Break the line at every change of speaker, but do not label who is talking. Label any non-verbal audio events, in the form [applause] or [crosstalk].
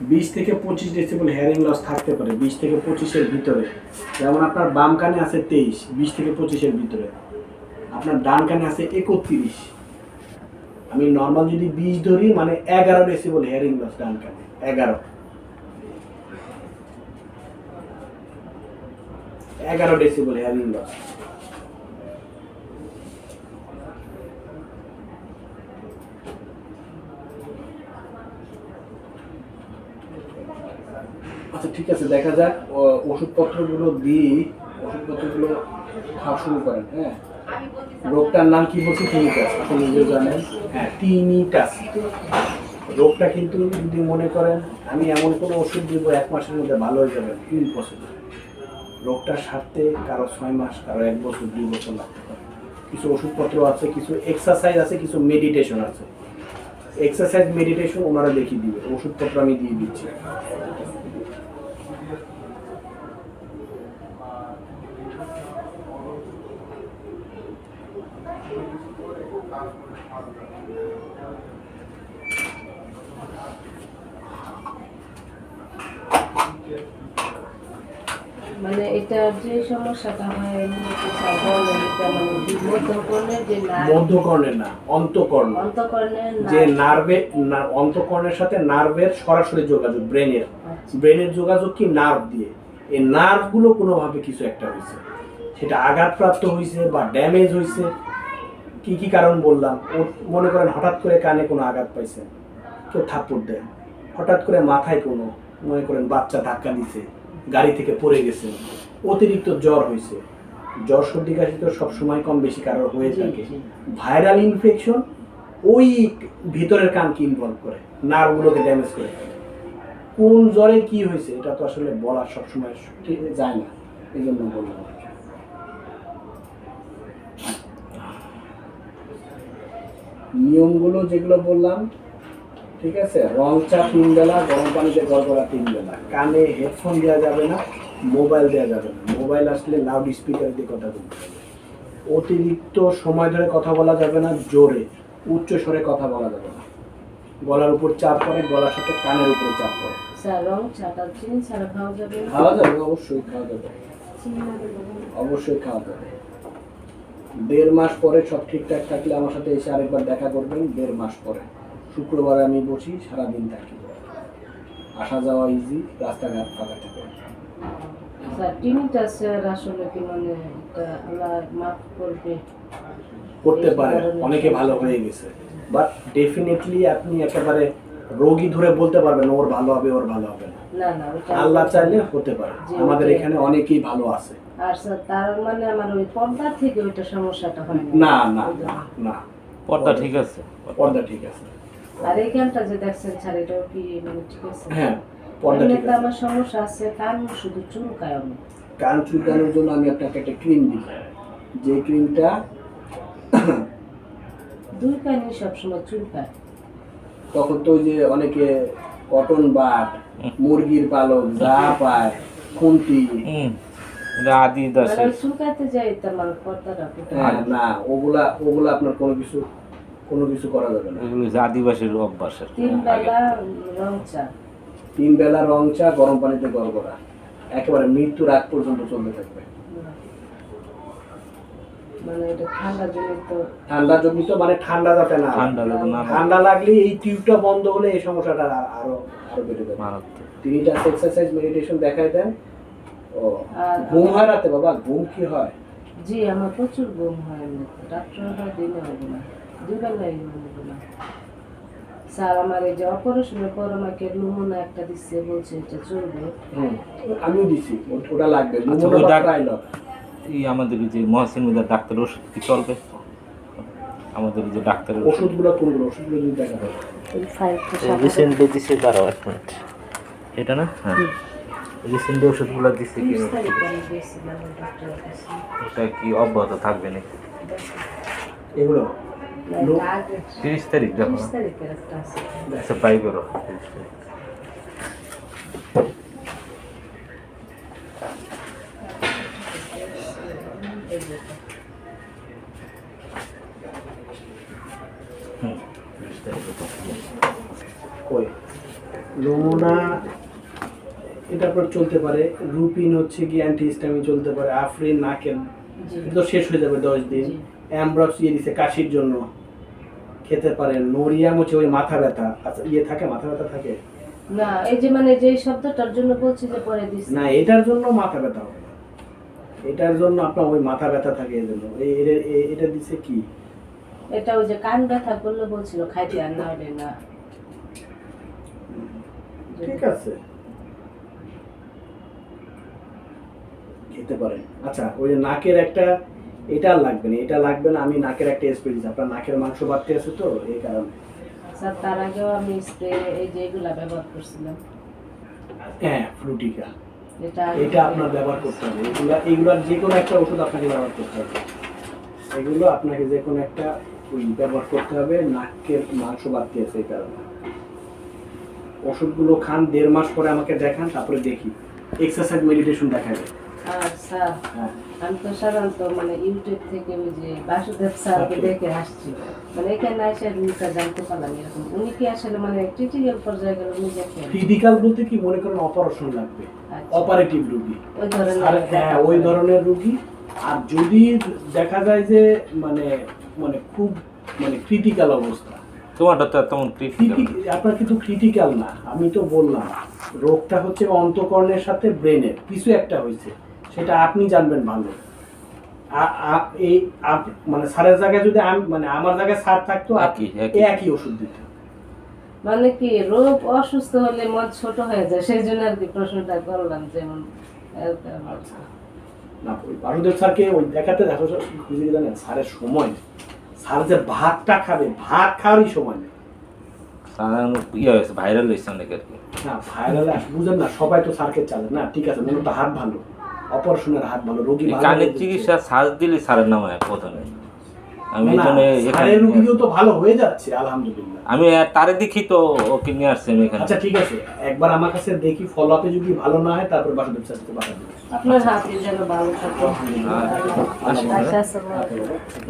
বিশ থেকে পঁচিশ ডেসিবল হেয়ারিং লস থাকতে পারে, বিশ থেকে পঁচিশের ভিতরে। যেমন আপনার বাম কানে আছে তেইশ, বিশ থেকে পঁচিশের ভিতরে। আপনার ডান কানে আছে একত্রিশ। আমি নর্মাল যদি বিশ ধরি মানে এগারো ডেসিবল হেয়ারিং লস ডান কানে, এগারো। এগারো ডেসিবল হেয়ারিং লস আচ্ছা ঠিক আছে, দেখা যাক ওষুধপত্রগুলো দিই। ওষুধপত্রগুলো খাওয়া শুরু করেন হ্যাঁ? রোগটার নাম কি বলছি? টিনিটাস আপনি নিজেও জানেন। হ্যাঁ টিনিটাস রোগটা কিন্তু যদি মনে করেন, আমি এমন কোনো ওষুধ দিব এক মাসের মধ্যে ভালো হয়ে যাবে ইম্পসিবল রোগটা সারতে কারও ছয় মাস, কারও এক বছর, দুই বছর লাগতে পারে। কিছু ওষুধপত্র আছে, কিছু এক্সারসাইজ আছে, কিছু মেডিটেশন আছে। এক্সারসাইজ মেডিটেশন ওনারা দেখিয়ে দিবে, ওষুধপত্র আমি দিয়ে দিচ্ছি।
মানে এটা যে সমস্যাটা হয় মূলত স্যার বললেন এটা মধ্যকর্ণের যে নার্ভ।
না অন্তকর্ণ।
অন্তকর্ণের
যে
নার্ভে
অন্তকর্ণের সাথে নার্ভের সরাসরি যোগাযোগ ব্রেনের।
আচ্ছা।
ব্রেনের যোগাযোগ কি নার্ভ দিয়ে? এই নার্ভগুলো কোনোভাবে কিছু একটা হয়েছে। সেটা আঘাতপ্রাপ্ত হয়েছে বা ড্যামেজ হয়েছে। কি কি কারণ বললাম? ও মনে করেন হঠাৎ করে কানে কোনো আঘাত পাইছে। কেউ থাপ্পড় দেয়। হঠাৎ করে মাথায় কোনো মনে করেন বাচ্চা ধাক্কা দিছে গাড়ি থেকে পড়ে গেছে অতিরিক্ত জ্বর হয়েছে জ্বর সর্দি কাশি তো সবসময় কম বেশি কারোর হয়ে থাকে। ভাইরাল ইনফেকশন ওই ভিতরের কানকে ইনভলভ করে নার্ভগুলোকে ড্যামেজ করে। কোন জ্বরে কি হয়েছে এটা তো আসলে বলা সবসময় ঠিক যায় না এই জন্য বললাম আর কি। নিয়মগুলো যেগুলো বললাম ঠিক আছে? রং চা তিন বেলা গরম পানিতে গড়গড়া তিন বেলা। কানে হেডফোন দেওয়া যাবে না মোবাইল দেওয়া যাবে না। মোবাইল আসলে লাউড স্পিকার দিয়ে কথা বলতে হবে। অতিরিক্ত সময় ধরে কথা বলা যাবে না জোরে। উচ্চ স্বরে কথা বলা যাবে না। গলার উপর চাপ পড়ে গলার সাথে কানের উপর চাপ পড়ে।
খাওয়া যাবে
অবশ্যই খাওয়া যাবে। অবশ্যই খাওয়া যাবে। দেড় মাস পরে সব ঠিকঠাক থাকলে আমার সাথে এসে আরেকবার দেখা করবেন দেড় মাস পরে। শুক্রবার আমি বসি সারাদিন থাকি। আসা যাওয়া ইজি রাস্তাঘাট ফাঁকা থাকে।
কি মানে
করতে পারে অনেকে ভালো হয়ে গেছে। বাট ডেফিনেটলি আপনি একেবারে রোগী ধরে বলতে পারবেন ওর ভালো হবে ওর ভালো হবে না। আল্লাহ চাইলে হতে পারে। আমাদের এখানে অনেকেই ভালো আছে।
আর তার মানে আমার ওই পর্দা থেকে ওইটা সমস্যাটা হয়
না না না না।
পর্দা ঠিক আছে।
পর্দা ঠিক আছে।
আর এইখানটা যে দেখছেন স্যার এটাও কি মানে ঠিক আছে?
হ্যাঁ পর্দা ঠিক আছে।
আমার সমস্যা আছে কান শুধু চুলকায় অনেক
কান চুলকানোর জন্য আমি আপনাকে একটা ক্রিম দিই। যে ক্রিমটা [coughs]
দুই কানই সবসময় চুলকায়।
তখন তো যে অনেকে কটন বাট মুরগির পালক যা পায় খুন্তি
আদি দাসে
ওই চুলকাতে যাই তো আমার পর্দাটা ফুটে
হ্যাঁ, না ওগুলা ওগুলা আপনার কোনো কিছু কোনো কিছু করা যাবে না।
এগুলো হচ্ছে আদিবাসীর অভ্যাসের।
তিন বেলা রং চা।
তিন বেলা রং চা গরম পানিতে গড়গড়া। একেবারে মৃত্যুর আগ পর্যন্ত চলতে থাকবে।
মানে এটা ঠান্ডা দিনে তো
ঠান্ডা জনিত মানে ঠান্ডা যাতে না লাগে।
ঠান্ডা যাতে না লাগে।
ঠান্ডা লাগলে এই টিউবটা বন্ধ হলে এই সমস্যাটা আর- আরও আরও বেড়ে যাবে।
মারাত্মক।
তিনটা এক্সারসাইজ মেডিটেশন দেখাই দেন। ঘুম হয় রাতে বাবা? ঘুম কি হয়?
জি আমার প্রচুর ঘুম হয় ডাক্তাররা দিনে হবে না। দুই বেলাই হবে না। স্যার আমার এই যে অপারেশনের পর আমাকে লুমোনা একটা দিচ্ছে বলছে এটা চলবে।
আমিও দিছি। ওটা লাগবে।
আচ্ছা, ওই এই আমাদের যে মহসিন মিদার ডাক্তার ওষুধ কি চলবে? আমাদের যে ডাক্তারের ওষুধ।
ওষুধগুলো কোনগুলো? ওষুধগুলো যদি দেখা যায়।
রিসেন্টলি দিছে এক মিনিট। এটা না? হ্যাঁ। রিসেন্টলি ওষুধগুলো দিছে কি এটা কি অব্যাহত থাকবে নাকি?
এগুলো?
তিরিশ তারিখ
তারিখের
আচ্ছা বাই করো। তিরিশ তারিখ।
লোমোনা এটার চলতে পারে। রুপিন হচ্ছে কি অ্যান্টি হিস্টামিন চলতে পারে আফরিন নাকেল। তো শেষ হয়ে যাবে দশ দিন। অ্যামব্রক্স ইয়ে দিছে কাশির জন্য। খেতে পারেন নোরিয়াম হচ্ছে ওই মাথা ব্যথা। আচ্ছা ইয়ে থাকে? মাথা ব্যথা থাকে?
না এই যে মানে যে শব্দটার জন্য বলছি যে পরে দিচ্ছি
না এটার জন্য মাথা ব্যথা এটার জন্য আপনার ওই মাথা ব্যথা থাকে এই জন্য। এই- এটা দিছে কি?
এটা ওই যে কান ব্যথা করলে বলছিল খাইতে আর না হলে না।
ঠিক আছে। খেতে পারেন। আচ্ছা ওই যে নাকের একটা এটা লাগবে না এটা লাগবে না আমি নাকের একটা স্প্রে দিচ্ছি আপনার নাকের মাংস বাড়তে আছে তো এই কারণে।
স্যার তার আগেও আমি স্প্রে এই যে এগুলা ব্যবহার করছিলাম।
হ্যাঁ ফ্লুটিকা
এটা
আপনার ব্যবহার করতে হবে। এগুলা এগুলার যে কোনো একটা ওষুধ আপনাকে ব্যবহার করতে হবে। এগুলো আপনাকে যে কোনো একটা ব্যবহার করতে হবে নাকের মাংস বাড়তে আছে এই কারণে। ওষুধগুলো খান দেড় মাস পরে আমাকে দেখান তারপরে দেখি। এক্সারসাইজ মেডিটেশন দেখাবে। হ্যাঁ
আমি তো সাধারণত মানে ইউটিউব থেকে ওই যে বাসুদেব স্যারকে
আচ্ছা।
দেখে আসছি মানে এখানে এসে রুলটা জানতে পারলাম এরকম। উনি কি আসলে মানে ক্রিটিক্যাল পর্যায়ে গেলে উনি দেখেন
ক্রিটিক্যাল বলতে কি মনে করেন অপারেশন লাগবে?
আচ্ছা।
অপারেটিভ রুগী।
ওই ধরনের
হ্যাঁ ওই ধরনের রুগী। আর যদি দেখা যায় যে মানে মানে খুব মানে ক্রিটিক্যাল অবস্থা।
তোমারটা তো তেমন ক্রিটিক্যাল
আপনার কিন্তু ক্রিটিক্যাল না। আমি তো বললাম রোগটা হচ্ছে অন্তকর্ণের সাথে ব্রেনের কিছু একটা হয়েছে। সেটা আপনি জানবেন ভালো। এই আপ- মানে স্যারের জায়গায় যদি আমি মানে আমার জায়গায় স্যার থাকতো
একই,
ওষুধ দিত।
মানে কি রোগ অসুস্থ হলে মন ছোট হয়ে যায় সেই জন্য আর কি প্রশ্নটা করলাম যেমন
আচ্ছা। না বাসুদেব স্যারকে ওই দেখাতে দেখো জানেন স্যারের সময়। স্যার যে ভাতটা খাবে ভাত খাওয়ারই সময় নেই।
ইয়ে হয়েছে ভাইরাল হয়েছে অনেক আর কি
না ভাইরাল বুঝেন না সবাই তো স্যারকে চালে। না ঠিক আছে মনে তো হাত ভালো। অপারেশনের হাত ভালো রোগী
কানের চিকিৎসা সার্চ দিলে স্যারের নাম হয় প্রথমে। আমি
এখানে রুগীও তো ভালো হয়ে যাচ্ছে আলহামদুলিল্লাহ।
আমি তারে দেখি তো ওকে নিয়ে আসছি আমি এখানে।
আচ্ছা ঠিক আছে। একবার আমার কাছে দেখি ফলো আপে যদি ভালো না হয় তারপর বাসুদেব স্যারকে পাঠাবো
আপনার হাতে যেন ভালো থাকে।